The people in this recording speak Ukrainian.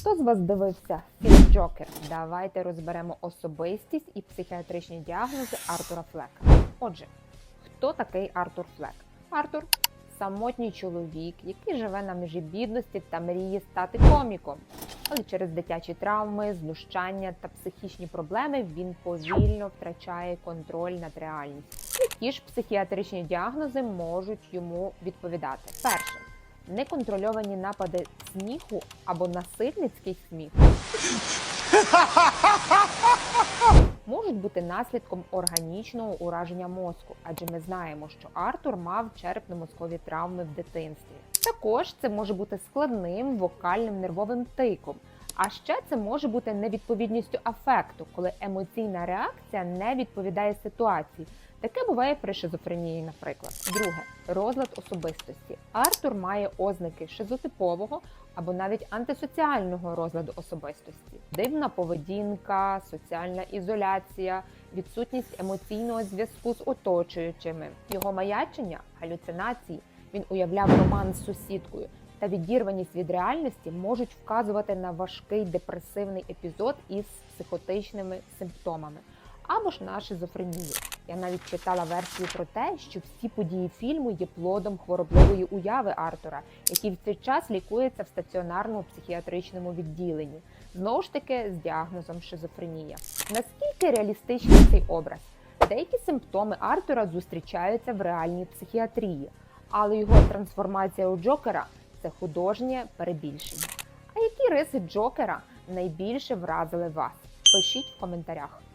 Хто з вас дивився фільм Джокер? Давайте розберемо особистість і психіатричні діагнози Артура Флека. Отже, хто такий Артур Флек? Артур самотній чоловік, який живе на межі бідності та мріє стати коміком. Але через дитячі травми, знущання та психічні проблеми він повільно втрачає контроль над реальністю. Які ж психіатричні діагнози можуть йому відповідати? Перше неконтрольовані напади сміху або насильницький сміх можуть бути наслідком органічного ураження мозку, адже ми знаємо, що Артур мав черепно-мозкові травми в дитинстві. Також це може бути складним вокальним нервовим тиком. А ще це може бути невідповідністю афекту, коли емоційна реакція не відповідає ситуації. Таке буває при шизофренії, наприклад. Друге розлад особистості. Артур має ознаки шизотипового або навіть антисоціального розладу особистості, дивна поведінка, соціальна ізоляція, відсутність емоційного зв'язку з оточуючими, його маячення, галюцинації. Він уявляв роман з сусідкою та відірваність від реальності можуть вказувати на важкий депресивний епізод із психотичними симптомами або ж на шизофренію. Я навіть читала версію про те, що всі події фільму є плодом хворобливої уяви Артура, який в цей час лікується в стаціонарному психіатричному відділенні, знову ж таки з діагнозом шизофренія. Наскільки реалістичний цей образ? Деякі симптоми Артура зустрічаються в реальній психіатрії, але його трансформація у Джокера це художнє перебільшення. А які риси Джокера найбільше вразили вас? Пишіть в коментарях.